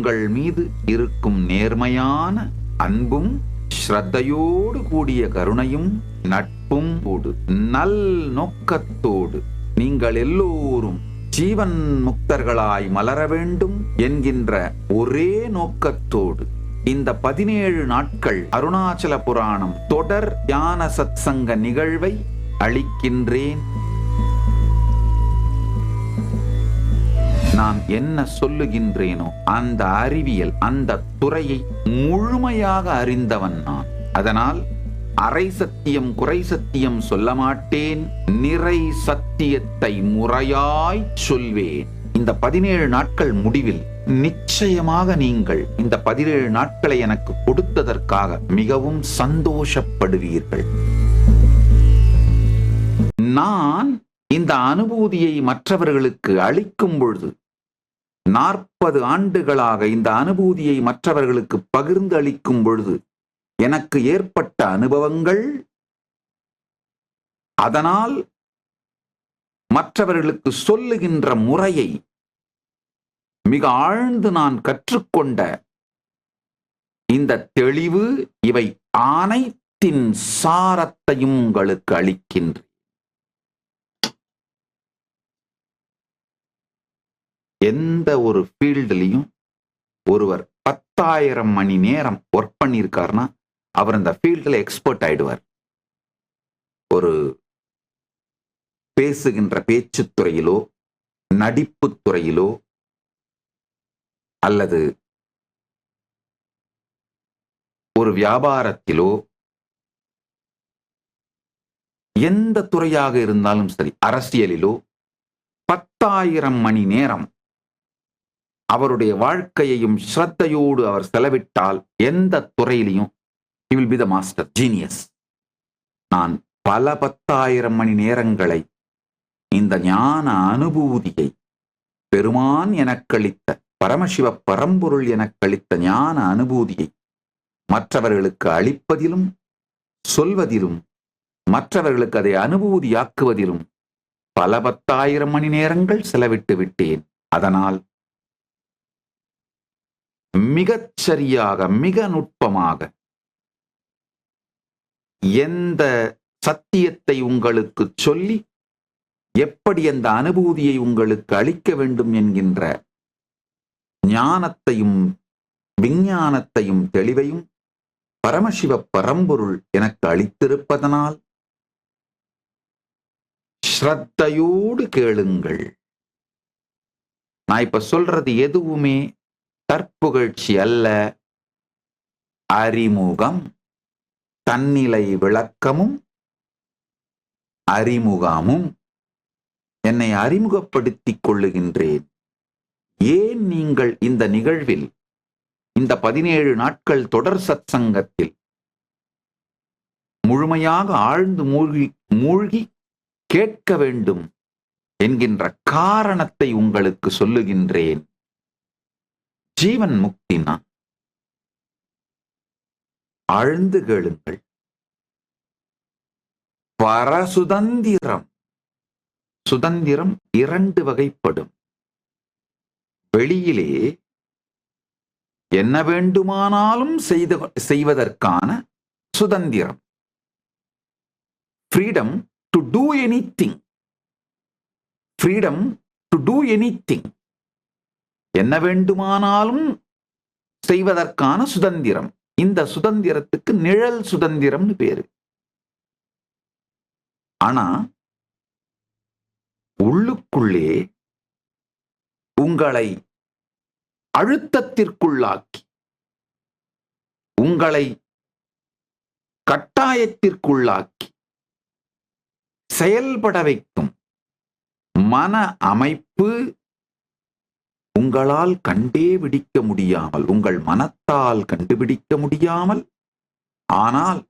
உங்கள் மீது இருக்கும் நேர்மையான அன்பும் ஸ்ரத்தையோடு கூடிய கருணையும் நட்பும் கூடு நல் நோக்கத்தோடு நீங்கள் எல்லோரும் ஜீவன் முக்தர்களாய் மலர வேண்டும் என்கின்ற ஒரே நோக்கத்தோடு. இந்த பதினேழு நாட்கள் அருணாச்சல புராணம் தொடர் ஞான சத்சங்க நிகழ்வை அளிக்கின்றேன். நான் என்ன சொல்லுகின்றேனோ அந்த அறிவியல் அந்த துறையை முழுமையாக அறிந்தவன் நான். அதனால் அரை சத்தியம் குறை சத்தியம் சொல்ல மாட்டேன். நிறை சத்தியத்தை முறையாய் சொல்வேன். இந்த பதினேழு நாட்கள் முடிவில் நிச்சயமாக நீங்கள் இந்த பதினேழு நாட்களை எனக்கு கொடுத்ததற்காக மிகவும் சந்தோஷப்படுவீர்கள். நான் இந்த அனுபூதியை மற்றவர்களுக்கு அளிக்கும் பொழுது நாற்பது ஆண்டுகளாக இந்த அனுபூதியை மற்றவர்களுக்கு பகிர்ந்து அளிக்கும் பொழுது எனக்கு ஏற்பட்ட அனுபவங்கள் அதனால் மற்றவர்களுக்கு சொல்லுகின்ற முறையை மிக ஆழ்ந்து நான் கற்றுக்கொண்ட இந்த தெளிவு இவை அனைத்தின் சாரத்தையும் உங்களுக்கு அளிக்கின்றேன். எந்த ஒரு ஃபீல்டுலையும் ஒருவர் பத்தாயிரம் மணி நேரம் ஒர்க் பண்ணியிருக்காருன்னா அவர் அந்த ஃபீல்டில் எக்ஸ்பர்ட் ஆயிடுவார். ஒரு பேசுகின்ற பேச்சு துறையிலோ நடிப்பு துறையிலோ அல்லது ஒரு வியாபாரத்திலோ எந்த துறையாக இருந்தாலும் சரி அரசியலிலோ பத்தாயிரம் மணி நேரம் அவருடைய வாழ்க்கையையும் ஸ்ரத்தையோடு அவர் செலவிட்டால் எந்த துறையிலையும் he will be the master நான் பல பத்தாயிரம் மணி நேரங்களை இந்த ஞான அனுபூதியை பெருமான் எனக்களித்த பரமசிவ பரம்பொருள் எனக்களித்த ஞான அனுபூதியை மற்றவர்களுக்கு அளிப்பதிலும் சொல்வதிலும் மற்றவர்களுக்கு அதை அனுபூதியாக்குவதிலும் பல பத்தாயிரம் மணி நேரங்கள் செலவிட்டு விட்டேன். அதனால் மிகச் சரியாக மிக நுட்பமாக எந்த சத்தியத்தை உங்களுக்கு சொல்லி எப்படி அந்த அனுபூதியை உங்களுக்கு அளிக்க வேண்டும் என்கின்ற ஞானத்தையும் விஞ்ஞானத்தையும் தெளிவையும் பரமசிவ பரம்பொருள் எனக்கு அளித்திருப்பதனால் ஸ்ரத்தையோடு கேளுங்கள். நான் இப்ப சொல்றது எதுவுமே தற்புகழ்ச்சி அல்ல. அறிமுகம் தன்னிலை விளக்கமும் அறிமுகமும் என்னை அறிமுகப்படுத்திக் கொள்ளுகின்றேன். ஏன் நீங்கள் இந்த நிகழ்வில் இந்த பதினேழு நாட்கள் தொடர் சத்சங்கத்தில் முழுமையாக ஆழ்ந்து மூழ்கி மூழ்கி கேட்க வேண்டும் என்கின்ற காரணத்தை உங்களுக்கு சொல்லுகின்றேன். ஜீவன் முக்தினா? ஆழ்ந்து கேளுங்கள். பரசுதந்திரம். சுதந்திரம் இரண்டு வகைப்படும். வெளியிலே என்ன வேண்டுமானாலும் செய்த செய்வதற்கான சுதந்திரம். Freedom to do anything freedom to do anything என்ன வேண்டுமானாலும் செய்வதற்கான சுதந்திரம். இந்த சுதந்திரத்துக்கு நிழல் சுதந்திரம்னு பேரு. ஆனா உள்ளுக்குள்ளே உங்களை அழுத்தத்திற்குள்ளாக்கி உங்களை கட்டாயத்திற்குள்ளாக்கி செயல்பட வைக்கும் மன அமைப்பு உங்களால் கண்டே பிடிக்க முடியாமல் உங்கள் மனத்தால் கண்டுபிடிக்க முடியாமல் ஆனால்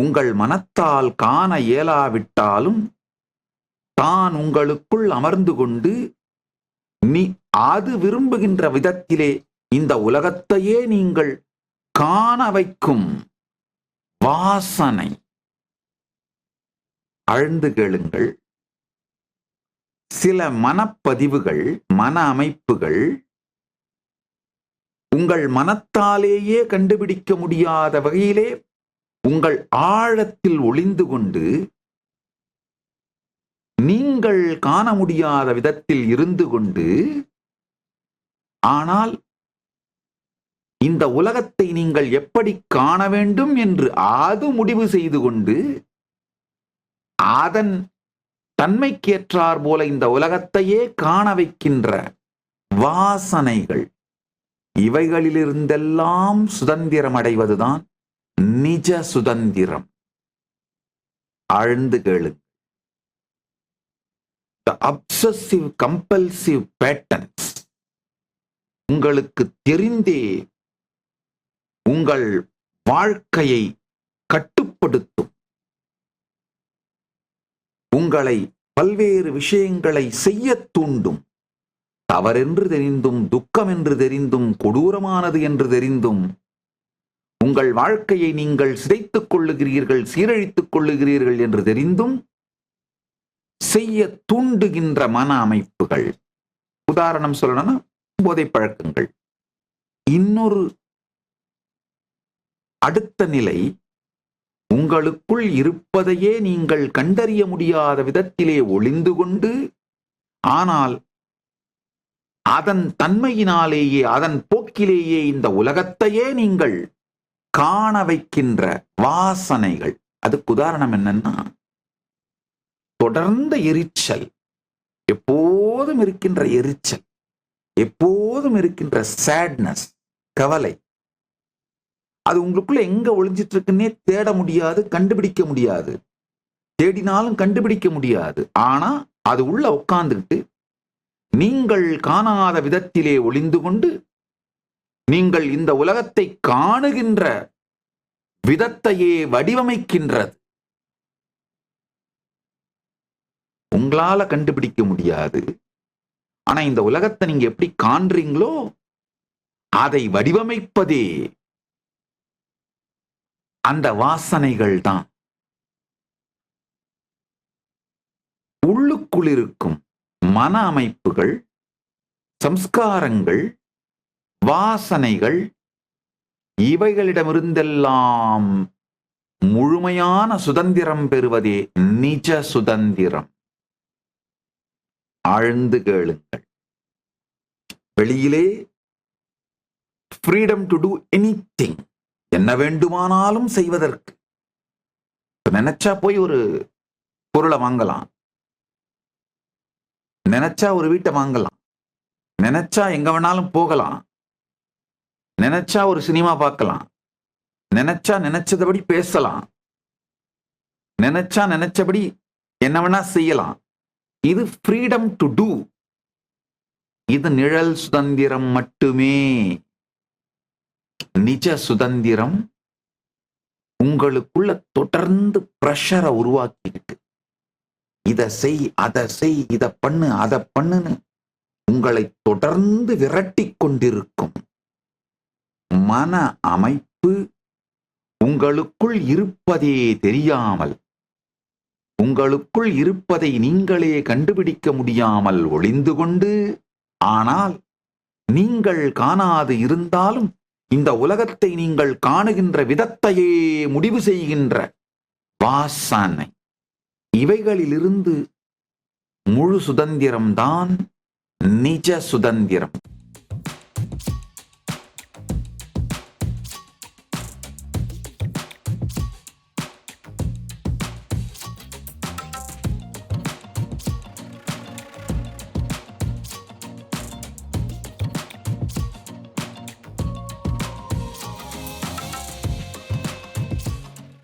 உங்கள் மனத்தால் காண இயலாவிட்டாலும் தான் உங்களுக்குள் அமர்ந்து கொண்டு நீ அது விரும்புகின்ற விதத்திலே இந்த உலகத்தையே நீங்கள் காண வைக்கும் வாசனை. அழ்ந்து கேளுங்கள். சில மனப்பதிவுகள் மன அமைப்புகள் உங்கள் மனத்தாலேயே கண்டுபிடிக்க முடியாத வகையிலே உங்கள் ஆழத்தில் ஒளிந்து கொண்டு நீங்கள் காண முடியாத விதத்தில் இருந்து கொண்டு ஆனால் இந்த உலகத்தை நீங்கள் எப்படி காண வேண்டும் என்று அது முடிவு செய்து கொண்டு அதன் தன்மைக்கேற்றார் போல இந்த உலகத்தையே காண வைக்கின்ற வாசனைகள். இவைகளிலிருந்தெல்லாம் சுதந்திரம் அடைவதுதான் நிஜ சுதந்திரம். ஆழ்ந்து கேளு. அப்சசிவ் கம்பல்சிவ் compulsive உங்களுக்கு தெரிந்தே உங்கள் வாழ்க்கையை கட்டுப்படுத்தும். உங்களை பல்வேறு விஷயங்களை செய்ய தூண்டும். தவறென்று தெரிந்தும் துக்கம் என்று தெரிந்தும் கொடூரமானது என்று தெரிந்தும் உங்கள் வாழ்க்கையை நீங்கள் சிதைத்துக் கொள்ளுகிறீர்கள் சீரழித்துக் கொள்ளுகிறீர்கள் என்று தெரிந்தும் செய்ய தூண்டுகின்ற மன அமைப்புகள். உதாரணம் சொல்லணும்னா போதை பழக்கங்கள். இன்னொரு அடுத்த நிலை உங்களுக்குள் இருப்பதையே நீங்கள் கண்டறிய முடியாத விதத்திலே ஒளிந்து கொண்டு ஆனால் அதன் தன்மையினாலேயே அதன் போக்கிலேயே இந்த உலகத்தையே நீங்கள் காண வைக்கின்ற வாசனைகள். அதுக்கு உதாரணம் என்னன்னா தொடர்ந்த எரிச்சல் எப்போதும் இருக்கின்ற எரிச்சல் எப்போதும் இருக்கின்ற சேட்னஸ் கவலை அது உங்களுக்குள்ள எங்க ஒளிஞ்சிட்டு இருக்குன்னே தேட முடியாது கண்டுபிடிக்க முடியாது. தேடினாலும் கண்டுபிடிக்க முடியாது. ஆனா அது உள்ள உட்கார்ந்துக்கிட்டு நீங்கள் காணாத விதத்திலே ஒளிந்து கொண்டு நீங்கள் இந்த உலகத்தை காணுகின்ற விதத்தையே வடிவமைக்கின்றது. உங்களால கண்டுபிடிக்க முடியாது. ஆனா இந்த உலகத்தை நீங்க எப்படி காண்றீங்களோ அதை வடிவமைப்பதே அந்த வாசனைகள் தான். உள்ளுக்குள் இருக்கும் மன அமைப்புகள் சம்ஸ்காரங்கள் வாசனைகள் இவைகளிடமிருந்தெல்லாம் முழுமையான சுதந்திரம் பெறுவதே நிஜ சுதந்திரம். ஆழ்ந்து கேளுங்கள். வெளியிலே ஃப்ரீடம் டு டூ எனிதிங் என்ன வேண்டுமானாலும் செய்வதற்கு. நினைச்சா போய் ஒரு பொருளை வாங்கலாம். நினைச்சா ஒரு வீட்டை வாங்கலாம். நினைச்சா எங்க வேணாலும் போகலாம். நினைச்சா ஒரு சினிமா பார்க்கலாம். நினைச்சா நினைச்சதபடி பேசலாம். நினைச்சா நினைச்சபடி என்ன வேணா செய்யலாம். இது ஃப்ரீடம் டு டூ இது நிழல் சுதந்திரம் மட்டுமே. நிஜ சுதந்திரம் உங்களுக்குள்ள தொடர்ந்து ப்ரெஷரை உருவாக்கியிருக்கு. இத செய் அதை செய் இத பண்ணு அதை பண்ணுன்னு உங்களை தொடர்ந்து விரட்டி கொண்டிருக்கும் மன அமைப்பு உங்களுக்குள் இருப்பதே தெரியாமல் உங்களுக்குள் இருப்பதை நீங்களே கண்டுபிடிக்க முடியாமல் ஒளிந்து கொண்டு ஆனால் நீங்கள் காணாது இருந்தாலும் இந்த உலகத்தை நீங்கள் காணுகின்ற விதத்தையே முடிவு செய்கின்ற வாசனை இவைகளிலிருந்து முழு சுதந்திரம்தான் நிஜ சுதந்திரம்.